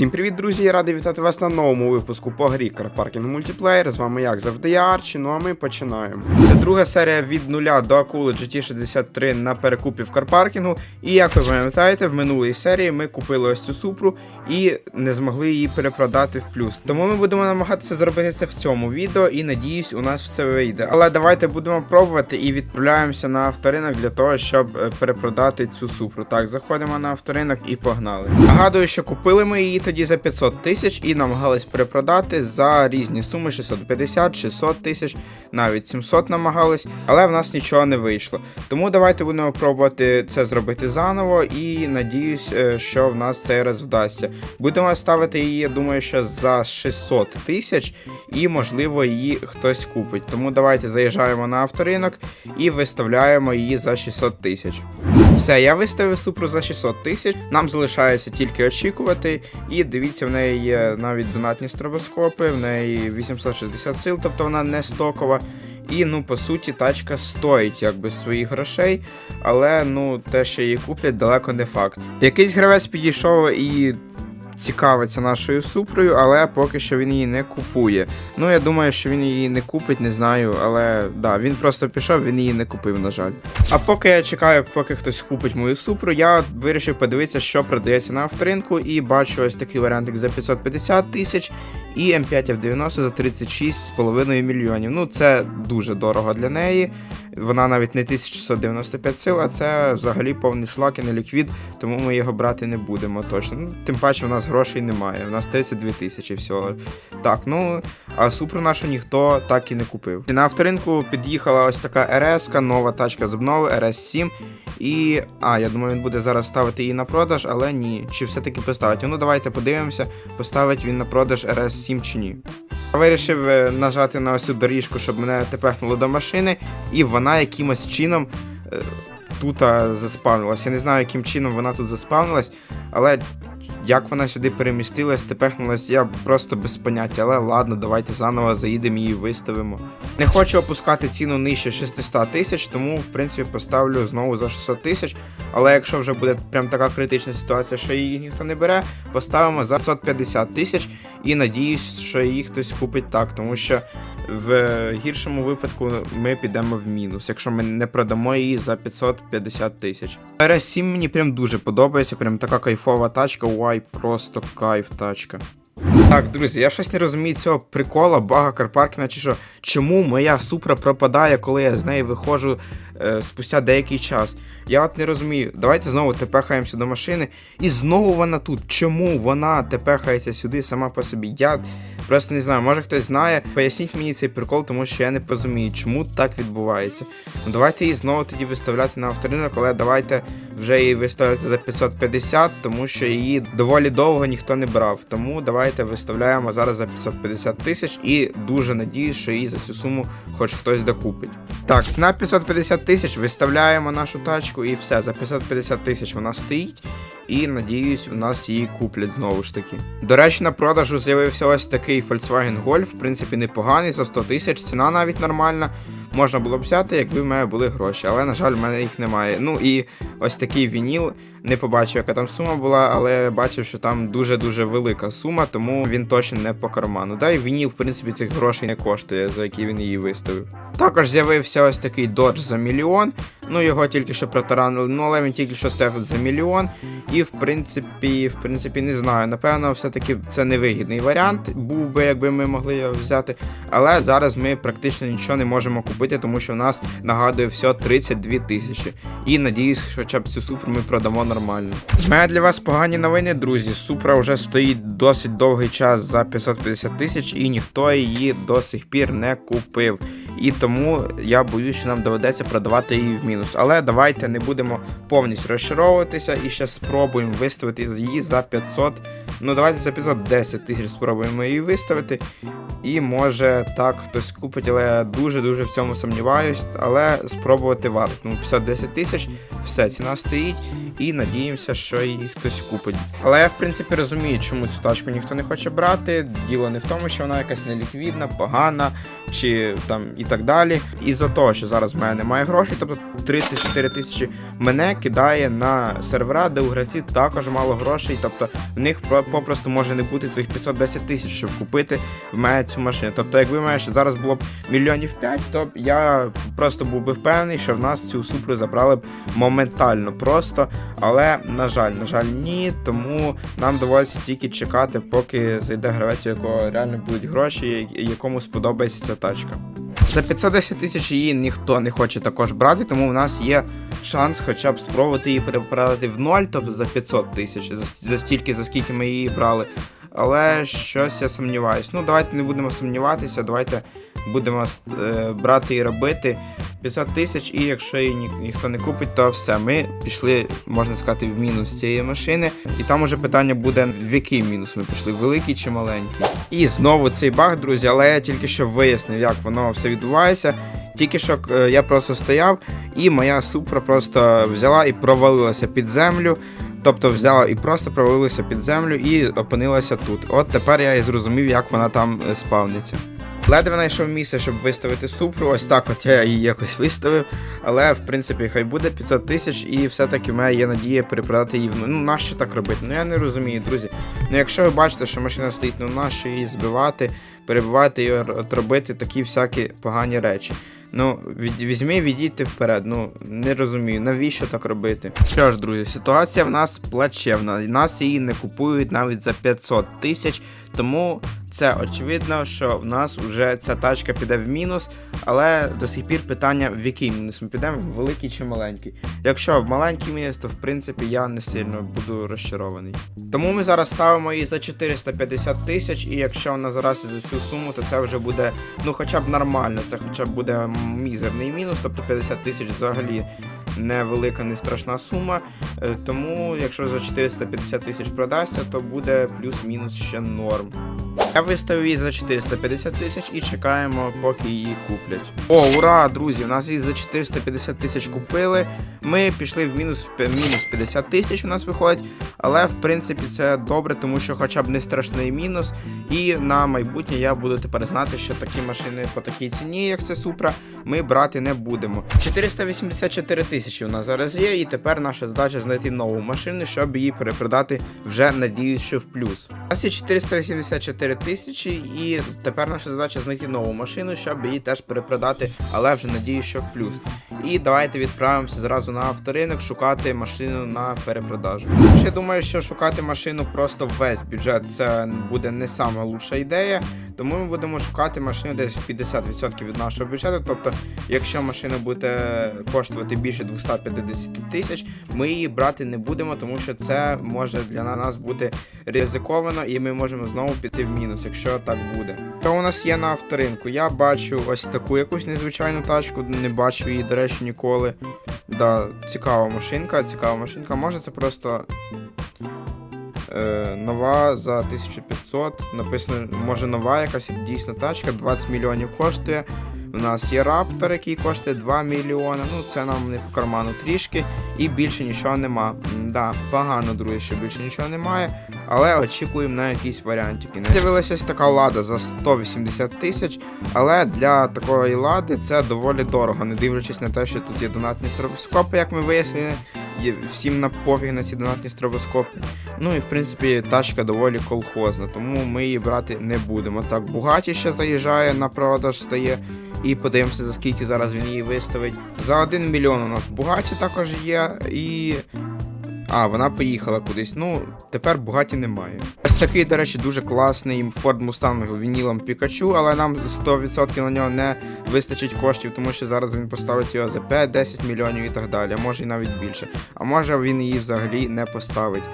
Всім привіт, друзі! Я радий вітати вас на новому випуску по грі Карпаркінг мультиплеєр. З вами, як завжди, я Арчі, ну а ми починаємо. Це друга серія від нуля до акули GT63 на перекупі в карпаркінгу. І як ви пам'ятаєте, в минулій серії ми купили ось цю супру і не змогли її перепродати в плюс. Тому ми будемо намагатися зробити це в цьому відео і надіюсь, у нас все вийде. Але давайте будемо пробувати і відправляємося на авторинок для того, щоб е, перепродати цю супру. Так, заходимо на авторинок і погнали. Нагадую, що купили ми її тоді за 500 тисяч і намагались перепродати за різні суми 650, 600 тисяч, навіть 700 намагались, але в нас нічого не вийшло. Тому давайте будемо пробувати це зробити заново і надіюсь, е, що в нас цей раз вдасться. Будемо ставити її, я думаю, що за 600 тисяч, і можливо її хтось купить. Тому давайте заїжджаємо на авторинок і виставляємо її за 600 тисяч. Все, я виставив супру за 600 тисяч. Нам залишається тільки очікувати. І дивіться, в неї є навіть донатні стробоскопи, в неї 860 сил, тобто вона не стокова. І ну по суті тачка стоїть якби своїх грошей, але ну те, що її куплять, далеко не факт. Якийсь гравець підійшов і цікавиться нашою супрою, але поки що він її не купує. Ну я думаю, що він її не купить, не знаю, але да, він просто пішов, він її не купив, на жаль. А поки я чекаю, поки хтось купить мою супру, я вирішив подивитися, що продається на авторинку, і бачу ось такий варіантик за 550 тисяч і М5 F90 за 36,5 мільйонів. Ну, це дуже дорого для неї. Вона навіть не 1695 сил, а це взагалі повний шлак і не ліквід, тому ми його брати не будемо точно. Ну, тим паче, в нас грошей немає. У нас 32 тисячі всього. Так, ну а супру нашу ніхто так і не купив. На авторинку під'їхала ось така РС, нова тачка з обнови, RS7. І. А, я думаю, він буде зараз ставити її на продаж, але ні. Чи все-таки поставить? Ну давайте подивимося, поставить він на продаж RS7 чи ні. Я вирішив е, нажати на ось цю доріжку, щоб мене тепехнуло до машини, і вона якимось чином е, тут заспавнилась. Я не знаю, яким чином вона тут заспавнилась, але як вона сюди перемістилась, тепехнулась, я просто без поняття. Але ладно, давайте заново заїдемо її виставимо. Не хочу опускати ціну нижче 600 тисяч, тому в принципі поставлю знову за 600 тисяч. Але якщо вже буде прям така критична ситуація, що її ніхто не бере, поставимо за 550 тисяч і надіюсь, що її хтось купить так, тому що в гіршому випадку ми підемо в мінус, якщо ми не продамо її за 550 тисяч. RS7 мені прям дуже подобається, прям така кайфова тачка, уай, просто кайф тачка. Так, друзі, я щось не розумію цього прикола, бага Карпаркіна чи що. Чому моя супра пропадає, коли я з неї виходжу е, спустя деякий час? Я от не розумію. Давайте знову тепехаємося до машини. І знову вона тут. Чому вона тепехається сюди сама по собі? Я просто не знаю, може хтось знає. Поясніть мені цей прикол, тому що я не розумію, чому так відбувається. Ну давайте її знову тоді виставляти на авторинок, але давайте вже її виставляти за 550, тому що її доволі довго ніхто не брав. Тому давайте виставляємо зараз за 550 тисяч і дуже надіюсь, що її за цю суму хоч хтось докупить. Так, ціна 550 тисяч, виставляємо нашу тачку і все, за 550 тисяч вона стоїть. І надіюсь, у нас її куплять знову ж таки. До речі, на продажу з'явився ось такий Volkswagen Golf, в принципі, непоганий, за 100 тисяч, ціна навіть нормальна. Можна було б взяти, якби в мене були гроші, але, на жаль, в мене їх немає. Ну і ось такий вініл. Не побачив, яка там сума була, але бачив, що там дуже-дуже велика сума, тому він точно не по карману. Да, і вініл, в принципі, цих грошей не коштує, за які він її виставив. Також з'явився ось такий Dodge за мільйон. Ну його тільки що протаранили, ну але він тільки що став за мільйон. І в принципі, в принципі, не знаю. Напевно, все-таки це невигідний варіант, був би, якби ми могли його взяти. Але зараз ми практично нічого не можемо купити, тому що в нас нагадує все 32 тисячі. І надіюсь, хоча б цю супру ми продамо нормально. У мене для вас погані новини, друзі. Супра вже стоїть досить довгий час за 550 тисяч, і ніхто її до сих пір не купив. І тому я боюсь, що нам доведеться продавати її в мінус. Але давайте не будемо повністю розчаровуватися і ще спробуємо виставити її за 500. Ну, давайте за 510 тисяч спробуємо її виставити. І може так хтось купить, але я дуже-дуже в цьому сумніваюсь. Але спробувати варто. Тому 510 тисяч, все, ціна стоїть. І надіємося, що її хтось купить. Але я в принципі розумію, чому цю тачку ніхто не хоче брати. Діло не в тому, що вона якась неліквідна, погана чи там і так далі. І за того, що зараз в мене немає грошей, тобто 34 тисячі мене кидає на сервера, де у гравців також мало грошей, тобто в них попросту може не бути цих 510 тисяч, щоб купити в мене цю машину. Тобто, якби в мене зараз було б мільйонів 5, то я просто був би впевнений, що в нас цю супру забрали б моментально просто. Але, на жаль, на жаль, ні. Тому нам доводиться тільки чекати, поки зайде гравець, у якого реально будуть гроші, якому сподобається ця тачка. За 510 тисяч її ніхто не хоче також брати, тому в нас є шанс хоча б спробувати її переправити в ноль, тобто за 500 тисяч, за, за стільки, за скільки ми її брали. Але щось я сумніваюсь. Ну, давайте не будемо сумніватися, давайте будемо е, брати і робити 500 тисяч, і якщо її ні, ніхто не купить, то все. Ми пішли, можна сказати, в мінус цієї машини. І там уже питання буде, в який мінус ми пішли, великий чи маленький. І знову цей баг, друзі, але я тільки що вияснив, як воно все відбувається. Тільки що е, я просто стояв, і моя супра просто взяла і провалилася під землю. Тобто взяла і просто провалилася під землю і опинилася тут. От тепер я і зрозумів, як вона там е, спавниться. Ледве знайшов місце, щоб виставити супру. Ось так от я її якось виставив. Але в принципі хай буде 500 тисяч, і все-таки в мене є надія перепродати її. Ну нащо так робити? Ну я не розумію, друзі. Ну якщо ви бачите, що машина стоїть, ну нащо її збивати, перебивати і робити такі всякі погані речі. Ну, від, візьми, відійти вперед. Ну, не розумію, навіщо так робити. Що ж, друзі, ситуація в нас плачевна. Нас її не купують навіть за 500 тисяч, тому це очевидно, що в нас вже ця тачка піде в мінус, але до сих пір питання, в який мінус ми підемо, в великий чи маленький. Якщо в маленький мінус, то в принципі я не сильно буду розчарований. Тому ми зараз ставимо її за 450 тисяч, і якщо вона зараз за цю суму, то це вже буде ну хоча б нормально, це хоча б буде мізерний мінус, тобто 50 тисяч взагалі невелика, не страшна сума. Е, Тому, якщо за 450 тисяч продасться, то буде плюс-мінус ще норм. Я виставив її за 450 тисяч і чекаємо, поки її куплять. О, ура, друзі! У нас її за 450 тисяч купили. Ми пішли в мінус мінус 50 тисяч. У нас виходить. Але в принципі це добре, тому що хоча б не страшний мінус. І на майбутнє я буду тепер знати, що такі машини по такій ціні, як це Супра, ми брати не будемо. 484 тисячі у нас зараз є, і тепер наша задача знайти нову машину, щоб її перепродати вже надіюсь, що в плюс. У нас є 484 тисячі, і тепер наша задача знайти нову машину, щоб її теж перепродати, але вже надію, що в плюс. І давайте відправимося зразу на авторинок шукати машину на перепродажу. Ще думаю, що шукати машину просто весь бюджет це буде не лучша ідея. Тому ми будемо шукати машину десь в 50% від нашого бюджету. Тобто, якщо машина буде коштувати більше 250 тисяч, ми її брати не будемо, тому що це може для нас бути ризиковано, і ми можемо знову піти в мінус, якщо так буде. Що у нас є на авторинку? Я бачу ось таку якусь незвичайну тачку, не бачу її, до речі, ніколи. Да, цікава машинка, цікава машинка. Може це просто е, нова за 1500. Написано, може нова якась дійсно тачка, 20 мільйонів коштує. У нас є раптор, який коштує 2 мільйони. Ну, це нам не по карману трішки. І більше нічого нема. М, Да, погано, друзі, що більше нічого немає. Але очікуємо на якісь варіантики. З'явилася така лада за 180 тисяч. Але для такої лади це доволі дорого, не дивлячись на те, що тут є донатні стробоскопи, як ми вияснили. Всім на на ці донатні стробоскопи. Ну і в принципі тачка доволі колхозна, тому ми її брати не будемо. Так, Бугаті ще заїжджає на продаж стає. І подивимося, за скільки зараз він її виставить. За 1 мільйон у нас Бугаті також є. І. А, вона поїхала кудись. Ну, тепер Бугаті немає. Ось такий, до речі, дуже класний Ford Mustang вінілом Пікачу, але нам 100% на нього не вистачить коштів, тому що зараз він поставить його за 5-10 мільйонів і так далі, може і навіть більше. А може він її взагалі не поставить.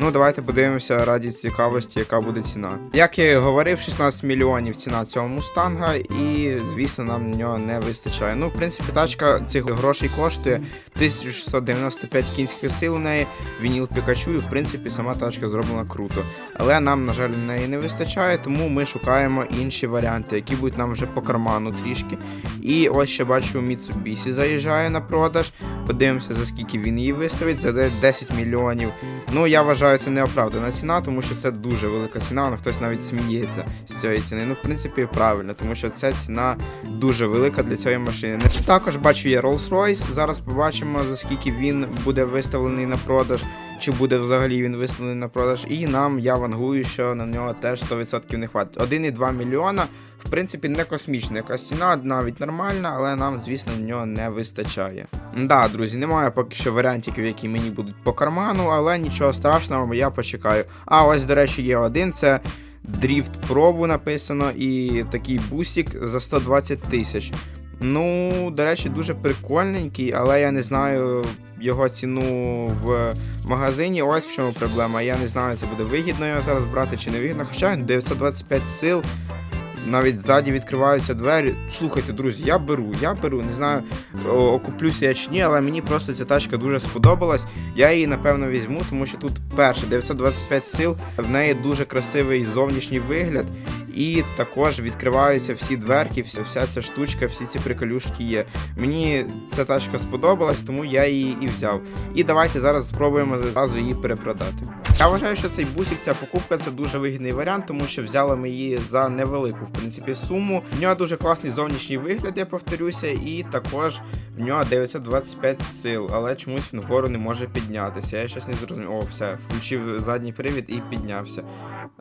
Ну, давайте подивимося раді цікавості, яка буде ціна. Як я і говорив, 16 мільйонів ціна цього мустанга, і звісно, нам на нього не вистачає. Ну, в принципі, тачка цих грошей коштує 1695 кінських сил у неї, вініл Пікачу, і в принципі сама тачка зроблена круто. Але нам, на жаль, неї не вистачає, тому ми шукаємо інші варіанти, які будуть нам вже по карману трішки. І ось ще бачу, Mitsubishi заїжджає на продаж. Подивимося, за скільки він її виставить, за 10 мільйонів. Ну, я вважаю, це неоправдана ціна, тому що це дуже велика ціна, ну, хтось навіть сміється з цієї ціни. Ну, в принципі, правильно, тому що ця ціна дуже велика для цієї машини. Також бачу є Rolls-Royce. Зараз побачимо, за скільки він буде виставлений на продаж. Чи буде взагалі він виставлений на продаж. І нам я вангую, що на нього теж 100% не хватить. 1,2 мільйона, в принципі, не космічна якась ціна, навіть нормальна, але нам, звісно, в нього не вистачає. Да, друзі, немає поки що варіантиків, які мені будуть по карману, але нічого страшного, я почекаю. А ось, до речі, є один, це. Дріфт пробу написано і такий бусик за 120 тисяч. Ну, до речі, дуже прикольненький, але я не знаю його ціну в магазині. Ось в чому проблема. Я не знаю, це буде вигідно його зараз брати чи не вигідно. Хоча 925 сил. Навіть ззаді відкриваються двері. Слухайте, друзі, я беру, я беру, не знаю, окуплюся я чи ні, але мені просто ця тачка дуже сподобалась. Я її напевно візьму, тому що тут перше 925 сил, в неї дуже красивий зовнішній вигляд, і також відкриваються всі дверки, вся, ця штучка, всі ці приколюшки є. Мені ця тачка сподобалась, тому я її і взяв. І давайте зараз спробуємо зразу її перепродати. Я вважаю, що цей бусик, ця покупка це дуже вигідний варіант, тому що взяли ми її за невелику в принципі суму. В нього дуже класний зовнішній вигляд, я повторюся, і також в нього 925 сил, але чомусь він вгору не може піднятися. Я щось не зрозумів. О, все, включив задній привід і піднявся.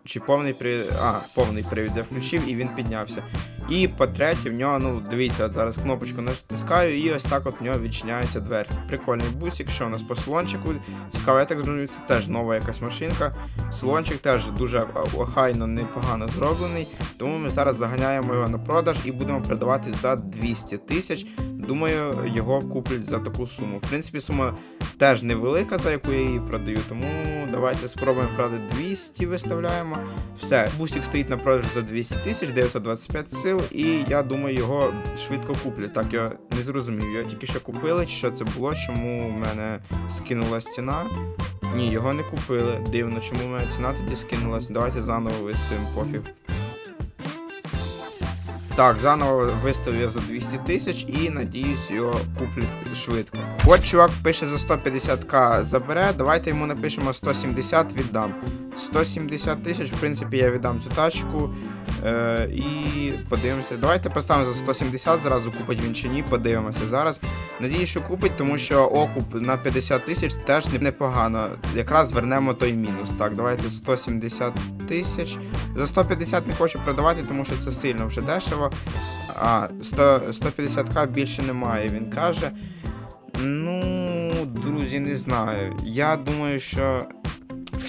Чи повний привід. А, повний привід я включив і він піднявся. І по-третє, в нього, ну дивіться, зараз кнопочку натискаю, і ось так от в нього відчиняються двері. Прикольний бусик, що у нас по салончику. Цікаво, я так зрозумів, це теж нова якась машинка. Салончик теж дуже охайно, непогано зроблений. Тому ми зараз заганяємо його на продаж і будемо продавати за 200 тисяч. Думаю, його куплять за таку суму. В принципі, сума теж невелика, за яку я її продаю. Тому давайте спробуємо продати 200, виставляємо. Все, бусик стоїть на продаж за 200 тисяч, 925 сил, і я думаю, його швидко куплять. Так я не зрозумів. Його тільки що купили, що це було, чому в мене скинулась ціна. Ні, його не купили. Дивно, чому в мене ціна тоді скинулась. Давайте заново виставимо пофіг. Так, заново виставив за 200 тисяч і надіюсь, його куплять швидко. От чувак пише за 150к забере, давайте йому напишемо 170 віддам. 170 тисяч, в принципі, я віддам цю тачку. Е, і подивимося. Давайте поставимо за 170, зразу купить він чи ні, подивимося зараз. Надіюсь, що купить, тому що окуп на 50 тисяч теж непогано. Якраз вернемо той мінус. Так, давайте 170 тисяч. За 150 не хочу продавати, тому що це сильно вже дешево. А, 150к більше немає, він каже. Ну, друзі, не знаю. Я думаю, що.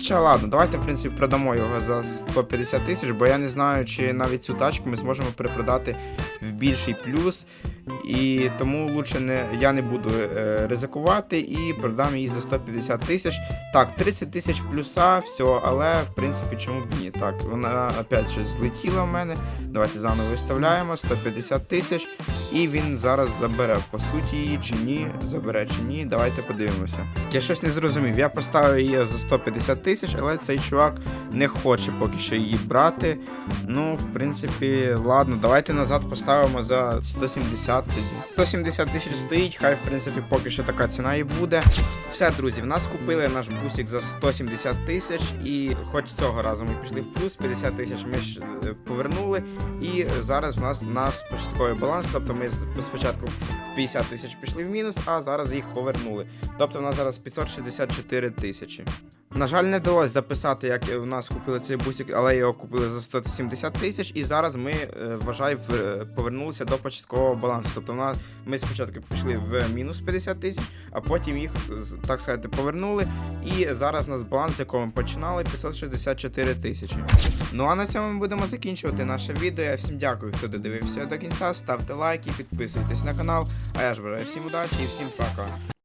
Хоча ладно, давайте, в принципі, продамо його за 150 тисяч, бо я не знаю, чи навіть цю тачку ми зможемо перепродати в більший плюс. І тому лучше не, я не буду е, ризикувати і продам її за 150 тисяч. Так, 30 тисяч плюса, все, але в принципі чому б ні. Так, вона опять же злетіла в мене. Давайте заново виставляємо 150 тисяч. І він зараз забере, по суті, її чи ні, забере чи ні. Давайте подивимося. Я щось не зрозумів. Я поставив її за 150 тисяч, але цей чувак не хоче поки що її брати. Ну, в принципі, ладно, давайте назад поставимо за 170 тоді. 170 тисяч стоїть, хай в принципі поки що така ціна і буде. Все, друзі, в нас купили наш бусик за 170 тисяч, і хоч цього разу ми пішли в плюс, 50 тисяч ми ж е, повернули. І зараз в нас наш початковий баланс, тобто ми спочатку в 50 тисяч пішли в мінус, а зараз їх повернули. Тобто в нас зараз 564 тисячі. На жаль, не вдалося записати, як у нас купили цей бусик, але його купили за 170 тисяч, і зараз ми, е, вважаю, е, повернулися до початкового балансу. Тобто ми спочатку пішли в мінус 50 тисяч, а потім їх, так сказати, повернули. І зараз у нас баланс, з якого ми починали, 564 тисячі. Ну а на цьому ми будемо закінчувати наше відео. Я всім дякую, хто додивився до кінця. Ставте лайки, підписуйтесь на канал. А я ж бажаю всім удачі і всім пока.